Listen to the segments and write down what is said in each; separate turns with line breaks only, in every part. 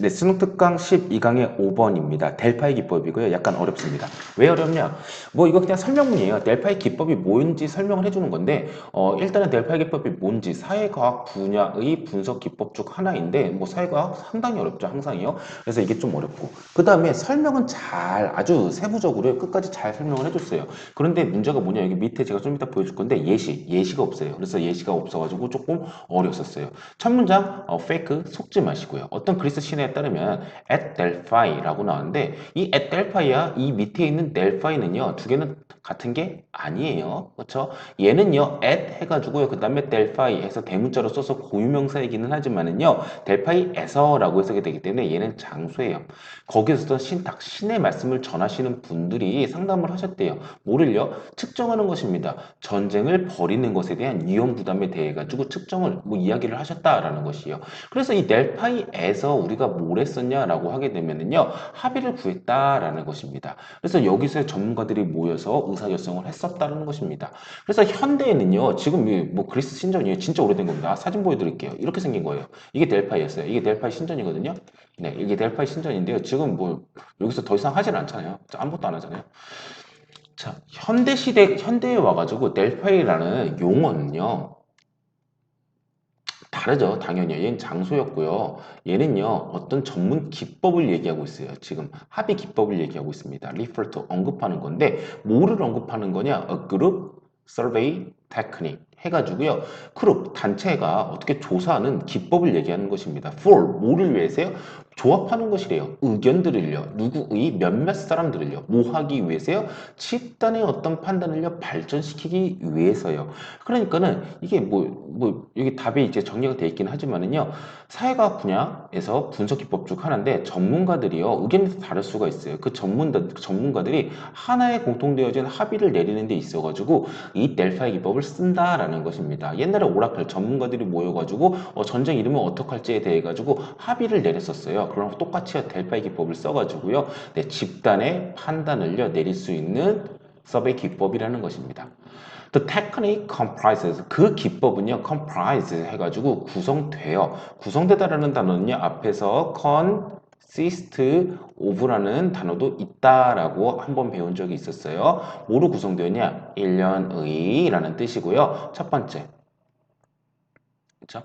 네, 수능 특강 12강의 5번입니다. 델파이 기법이고요. 약간 어렵습니다. 왜 어렵냐? 뭐 이거 그냥 설명문이에요. 델파이 기법이 뭔지 설명을 해주는 건데 어, 일단은 델파이 기법이 뭔지 사회과학 분야의 분석 기법 중 하나인데 뭐 사회과학 상당히 어렵죠. 항상이요. 그래서 이게 좀 어렵고 그 다음에 설명은 잘 아주 세부적으로 끝까지 잘 설명을 해줬어요. 그런데 문제가 뭐냐? 여기 밑에 제가 좀 이따 보여줄 건데 예시, 예시가 없어요. 그래서 예시가 없어가지고 조금 어려웠었어요. 첫 문장 어, 페이크 속지 마시고요. 어떤 그리스 신에 따르면 at Delphi라고 나왔는데 이 at Delphi야 이 밑에 있는 Delphi는요 두 개는 같은 게 아니에요. 그렇죠? 얘는요 at 해가지고요 그 다음에 Delphi 해서 대문자로 써서 고유명사이기는 하지만은요 Delphi에서 라고 해석이 되기 때문에 얘는 장소예요. 거기서 신탁 신의 말씀을 전하시는 분들이 상담을 하셨대요. 뭐를요? 측정하는 것입니다. 전쟁을 벌이는 것에 대한 위험 부담에 대해 가지고 측정을 뭐 이야기를 하셨다라는 것이요. 그래서 이 델파이에서 우리가 뭘 했었냐라고 하게 되면은요 합의를 구했다라는 것입니다. 그래서 여기서 전문가들이 모여서 의사 결정을 했었다는 것입니다. 그래서 현대에는요 지금 이뭐 그리스 신전이 진짜 오래된 겁니다. 아, 사진 보여드릴게요. 이렇게 생긴 거예요. 이게 델파이였어요. 이게 델파이 신전이거든요. 네, 이게 델파이 신전인데요. 지금 뭐 여기서 더 이상 하진 않잖아요. 아무것도 안 하잖아요. 자, 현대 시대 현대에 와가지고 델파이라는 용어는요. 다르죠. 당연히. 얘는 장소였고요. 얘는요. 어떤 전문 기법을 얘기하고 있어요. 지금 합의 기법을 얘기하고 있습니다. refer to 언급하는 건데 뭐를 언급하는 거냐? a group survey technique 해가지고요. 그룹 단체가 어떻게 조사하는 기법을 얘기하는 것입니다. for 뭐를 위해서요? 조합하는 것이래요. 의견들을요. 누구의 몇몇 사람들을요. 뭐 하기 위해서요? 집단의 어떤 판단을요. 발전시키기 위해서요. 그러니까는 이게 뭐, 뭐, 여기 답이 이제 정리가 되어 있긴 하지만은요. 사회과학 분야에서 분석 기법 중 하나인데 전문가들이요. 의견이 다를 수가 있어요. 그 전문, 전문가들이 하나의 공통되어진 합의를 내리는 데 있어가지고 이 델파이 기법을 쓴다라는 것입니다. 옛날에 오라클 전문가들이 모여가지고 어, 전쟁 이르면 어떡할지에 대해 가지고 합의를 내렸었어요. 그럼 똑같이 델파이 기법을 써가지고요. 네, 집단의 판단을요 내릴 수 있는 서베이 기법이라는 것입니다. The technique comprises 그 기법은요 comprise 해가지고 구성되어 구성되다라는 단어는요 앞에서 consist of라는 단어도 있다라고 한번 배운 적이 있었어요. 뭐로 구성되었냐? 1년의 라는 뜻이고요. 첫 번째 그렇죠?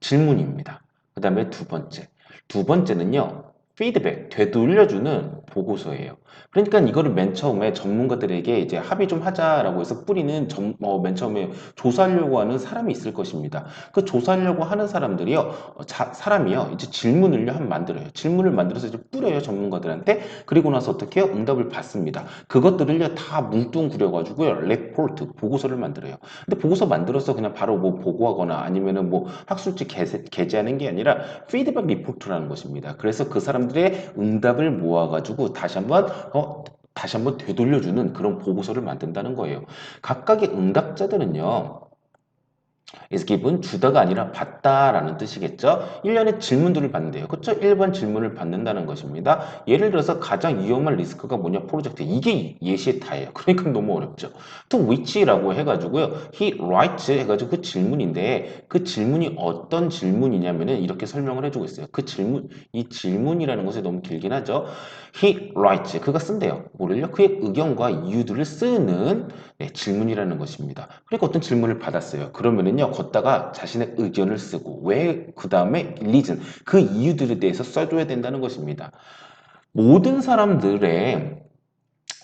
질문입니다. 그 다음에 두 번째 두 번째는요. 피드백, 되돌려주는 보고서예요. 그러니까 이거를 맨 처음에 전문가들에게 이제 합의 좀 하자라고 해서 뿌리는 전, 어, 맨 처음에 조사하려고 하는 사람이 있을 것입니다. 그 조사하려고 하는 사람들이요, 어, 자, 사람이요, 이제 질문을요, 한 만들어요. 질문을 만들어서 이제 뿌려요, 전문가들한테. 그리고 나서 어떻게 해요? 응답을 받습니다. 그것들을요, 다 뭉뚱그려가지고요, 레포트, 보고서를 만들어요. 근데 보고서 만들어서 그냥 바로 뭐 보고하거나 아니면은 뭐 학술지 게재, 게재하는 게 아니라 피드백 리포트라는 것입니다. 그래서 그 사람들의 응답을 모아가지고 다시 한번 어, 다시 한번 되돌려주는 그런 보고서를 만든다는 거예요. 각각의 응답자들은요. Given 주다가 아니라 받다라는 뜻이겠죠. 1년에 질문들을 받는데요. 그렇죠? 1번 질문을 받는다는 것입니다. 예를 들어서 가장 위험한 리스크가 뭐냐 프로젝트 이게 예시의 다예요. 그러니까 너무 어렵죠. to which라고 해가지고요. he writes 해가지고 그 질문인데 그 질문이 어떤 질문이냐면은 이렇게 설명을 해주고 있어요. 그 질문 이 질문이라는 것이 너무 길긴 하죠. he writes 그가 쓴대요. 뭐를요? 그의 의견과 이유들을 쓰는 네, 질문이라는 것입니다. 그러니까 어떤 질문을 받았어요. 그러면은요, 걷다가 자신의 의견을 쓰고 왜 그 다음에 reason 그 이유들에 대해서 써줘야 된다는 것입니다. 모든 사람들의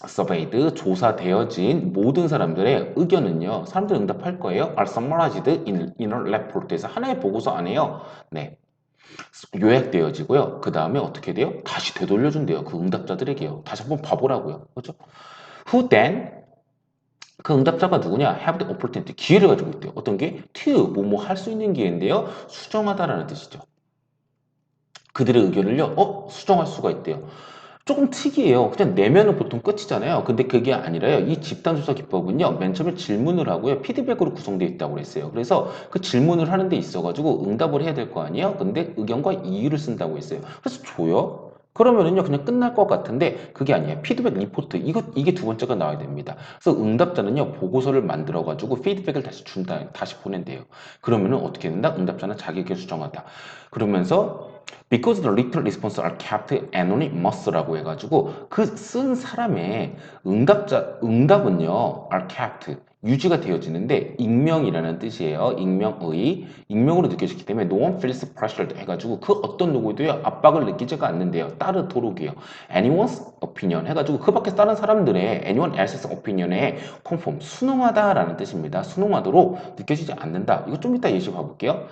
surveyed 조사되어진 모든 사람들의 의견은요, 사람들 응답할 거예요. are summarized in, in a report에서 하나의 보고서 안에요. 네. 요약되어지고요. 그 다음에 어떻게 돼요? 다시 되돌려준대요. 그 응답자들에게요. 다시 한번 봐보라고요. 그렇죠? Who then 그 응답자가 누구냐? have the opportunity. 기회를 가지고 있대요. 어떤 게? to, 뭐, 뭐, 할 수 있는 기회인데요. 수정하다라는 뜻이죠. 그들의 의견을요, 어? 수정할 수가 있대요. 조금 특이해요. 그냥 내면은 보통 끝이잖아요. 근데 그게 아니라요. 이 집단조사 기법은요. 맨 처음에 질문을 하고요. 피드백으로 구성되어 있다고 그랬어요. 그래서 그 질문을 하는 데 있어가지고 응답을 해야 될 거 아니에요? 근데 의견과 이유를 쓴다고 했어요. 그래서 줘요. 그러면은요 그냥 끝날 것 같은데 그게 아니에요. 피드백 리포트. 이거 이게 두 번째가 나와야 됩니다. 그래서 응답자는요 보고서를 만들어 가지고 피드백을 다시 준다 다시 보낸대요. 그러면은 어떻게 된다? 응답자는 자기 의견 수정하다. 그러면서 Because the written response are kept anonymous라고 해가지고 그 쓴 사람의 응답자 응답은요 are kept 유지가 되어지는데 익명이라는 뜻이에요. 익명의 익명으로 느껴지기 때문에 no one feels pressured 해가지고 그 어떤 누구도요 압박을 느끼지가 않는데요. 따르도록이요. Anyone's opinion 해가지고 그 밖에 다른 사람들의 anyone else's opinion에 conform 순응하다라는 뜻입니다. 순응하도록 느껴지지 않는다. 이거 좀 이따 예시 봐볼게요.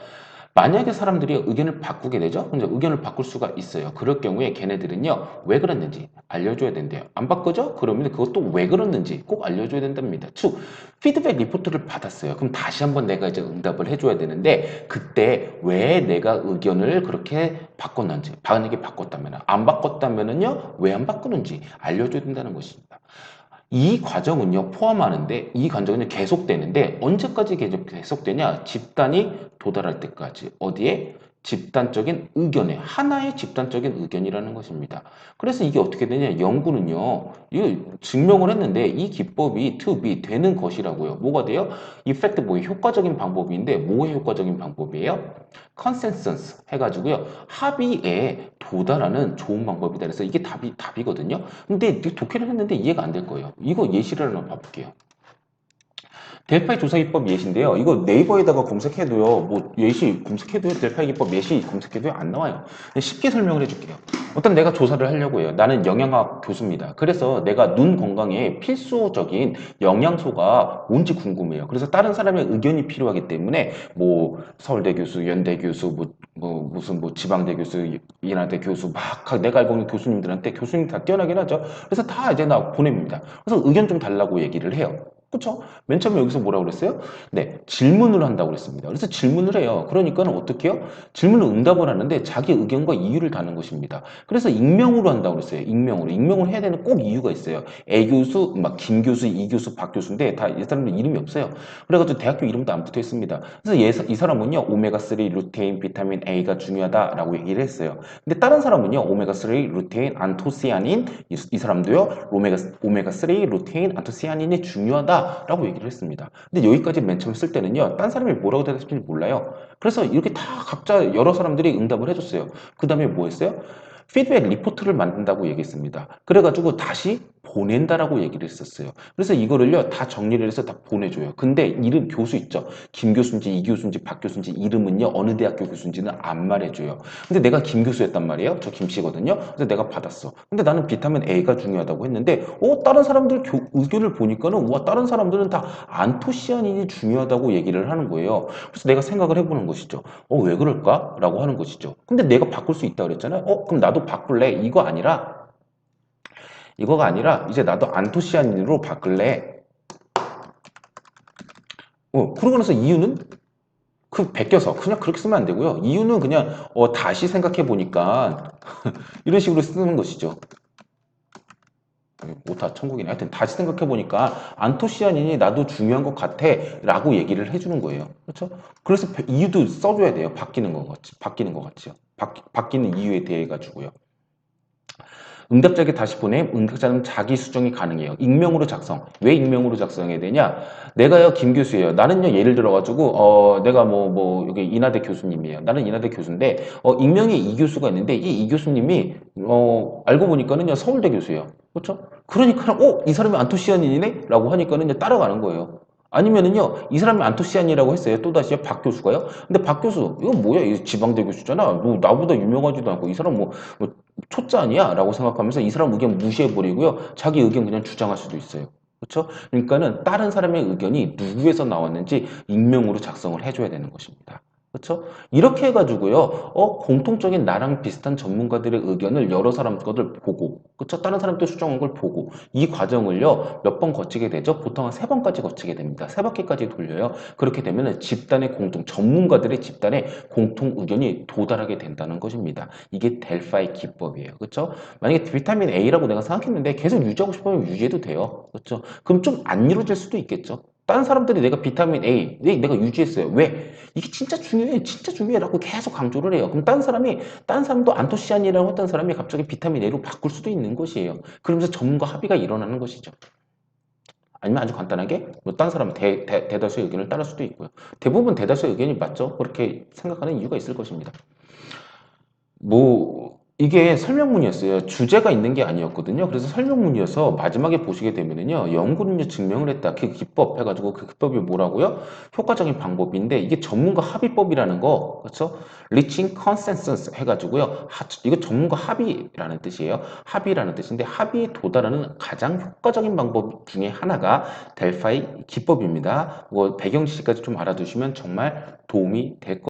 만약에 사람들이 의견을 바꾸게 되죠? 근데 의견을 바꿀 수가 있어요. 그럴 경우에 걔네들은요, 왜 그랬는지 알려줘야 된대요. 안 바꾸죠? 그러면 그것도 왜 그랬는지 꼭 알려줘야 된답니다. 2. 피드백 리포트를 받았어요. 그럼 다시 한번 내가 이제 응답을 해줘야 되는데, 그때 왜 내가 의견을 그렇게 바꿨는지, 만약에 바꿨다면, 안 바꿨다면은요, 왜 안 바꾸는지 알려줘야 된다는 것입니다. 이 과정은요 포함하는데 이 과정은 계속되는데 언제까지 계속 계속되냐? 집단이 도달할 때까지. 어디에 집단적인 의견에 하나의 집단적인 의견이라는 것입니다. 그래서 이게 어떻게 되냐 연구는요 이거 증명을 했는데 이 기법이 to be 되는 것이라고요. 뭐가 돼요? effect 뭐 효과적인 방법인데 뭐의 효과적인 방법이에요? consensus 해가지고요 합의에 도달하는 좋은 방법이다. 그래서 이게 답이 답이거든요. 근데 독해를 했는데 이해가 안 될 거예요. 이거 예시를 한번 봐볼게요. 델파이 조사 기법 예시인데요. 이거 네이버에다가 검색해도요. 뭐 예시 검색해도요. 델파이 기법 예시 검색해도요. 안 나와요. 쉽게 설명을 해줄게요. 어떤 내가 조사를 하려고 해요. 나는 영양학 교수입니다. 그래서 내가 눈 건강에 필수적인 영양소가 뭔지 궁금해요. 그래서 다른 사람의 의견이 필요하기 때문에 뭐 서울대 교수, 연대 교수, 뭐, 뭐 무슨 뭐 지방대 교수, 인하대 교수 막 내가 알고 있는 교수님들한테 교수님 다 뛰어나긴 하죠. 그래서 다 이제 나 보냅니다. 그래서 의견 좀 달라고 얘기를 해요. 그쵸? 맨 처음에 여기서 뭐라고 그랬어요? 네, 질문을 한다고 그랬습니다. 그래서 질문을 해요. 그러니까는 어떻게 해요? 질문을 응답을 하는데 자기 의견과 이유를 다는 것입니다. 그래서 익명으로 한다고 그랬어요. 익명으로. 익명을 해야 되는 꼭 이유가 있어요. A 교수, 막 김 교수, 이 교수, 박 교수인데 다 이 사람들 이름이 없어요. 그래가지고 대학교 이름도 안 붙어 있습니다. 그래서 얘, 이 사람은요, 오메가3 루테인, 비타민 A가 중요하다라고 얘기를 했어요. 근데 다른 사람은요, 오메가3 루테인, 안토시아닌, 이, 이 사람도요, 오메가, 오메가3 루테인, 안토시아닌이 중요하다. 라고 얘기를 했습니다. 근데 여기까지 맨 처음 쓸 때는요, 딴 사람이 뭐라고 대답했는지 몰라요. 그래서 이렇게 다 각자 여러 사람들이 응답을 해줬어요. 그 다음에 뭐 했어요? 피드백 리포트를 만든다고 얘기했습니다. 그래가지고 다시 보낸다라고 얘기를 했었어요. 그래서 이거를요 다 정리를 해서 다 보내줘요. 근데 이름 교수 있죠. 김 교수인지 이 교수인지 박 교수인지 이름은요 어느 대학교 교수인지는 안 말해줘요. 근데 내가 김 교수였단 말이에요. 저 김 씨거든요. 그래서 내가 받았어. 근데 나는 비타민 A가 중요하다고 했는데 어 다른 사람들 교, 의견을 보니까는 와 다른 사람들은 다 안토시아닌이 중요하다고 얘기를 하는 거예요. 그래서 내가 생각을 해보는 것이죠. 어 왜 그럴까?라고 하는 것이죠. 근데 내가 바꿀 수 있다 그랬잖아요. 어 그럼 나도 바꿀래? 이거 아니라 이거가 아니라 이제 나도 안토시아닌으로 바꿀래. 어, 그러고 나서 이유는 그 베껴서 그냥 그렇게 쓰면 안 되고요. 이유는 그냥 어, 다시 생각해 보니까 이런 식으로 쓰는 것이죠. 오타 천국이네. 하여튼 다시 생각해 보니까 안토시아닌이 나도 중요한 것 같아라고 얘기를 해주는 거예요. 그렇죠? 그래서 이유도 써줘야 돼요. 바뀌는 것 같이, 바뀌는 것 같죠. 바뀌, 는 이유에 대해 가지고요. 응답자에게 다시 보내 응답자는 자기 수정이 가능해요. 익명으로 작성. 왜 익명으로 작성해야 되냐? 내가요 김 교수예요. 나는요 예를 들어가지고 어 내가 뭐뭐 뭐 여기 인하대 교수님이에요. 나는 인하대 교수인데 어 익명의 이 교수가 있는데 이 이 교수님이 어 알고 보니까는요 서울대 교수예요. 그렇죠? 그러니까 어이 사람이 안토시아닌이네?라고 하니까는 이제 따라가는 거예요. 아니면은요, 이 사람이 안토시안이라고 했어요. 또 다시 박 교수가요. 근데 박 교수, 이거 뭐야? 이 지방대 교수잖아. 너 나보다 유명하지도 않고 이 사람 뭐, 뭐 초짜 아니야? 라고 생각하면서 이 사람 의견 무시해버리고요. 자기 의견 그냥 주장할 수도 있어요. 그렇죠? 그러니까는 다른 사람의 의견이 누구에서 나왔는지 익명으로 작성을 해줘야 되는 것입니다. 그렇죠? 이렇게 해가지고요, 어, 공통적인 나랑 비슷한 전문가들의 의견을 여러 사람 것을 보고, 그렇죠? 다른 사람도 수정한 걸 보고, 이 과정을요, 몇 번 거치게 되죠? 보통 한 세 번까지 거치게 됩니다. 세 바퀴까지 돌려요. 그렇게 되면 집단의 공통, 전문가들의 집단의 공통 의견이 도달하게 된다는 것입니다. 이게 델파이 기법이에요. 그렇죠? 만약에 비타민 A라고 내가 생각했는데 계속 유지하고 싶으면 유지해도 돼요. 그렇죠? 그럼 좀 안 이루어질 수도 있겠죠? 다른 사람들이 내가 비타민 A, 네, 내가 유지했어요. 왜? 이게 진짜 중요해, 진짜 중요해라고 계속 강조를 해요. 그럼 다른 사람이, 다른 사람도 안토시아닌이라고 했던 사람이 갑자기 비타민 A로 바꿀 수도 있는 것이에요. 그러면서 전문가 합의가 일어나는 것이죠. 아니면 아주 간단하게 뭐 다른 사람 대, 대, 대다수의 의견을 따를 수도 있고요. 대부분 대다수의 의견이 맞죠? 그렇게 생각하는 이유가 있을 것입니다. 뭐 이게 설명문이었어요. 주제가 있는 게 아니었거든요. 그래서 설명문이어서 마지막에 보시게 되면은요. 연구는요 증명을 했다. 그 기법 해가지고 그 기법이 뭐라고요? 효과적인 방법인데 이게 전문가 합의법이라는 거 그렇죠? reaching consensus 해가지고요. 하- 이거 전문가 합의라는 뜻이에요. 합의라는 뜻인데 합의에 도달하는 가장 효과적인 방법 중에 하나가 델파이 기법입니다. 뭐 배경 지식까지 좀 알아두시면 정말 도움이 될 것.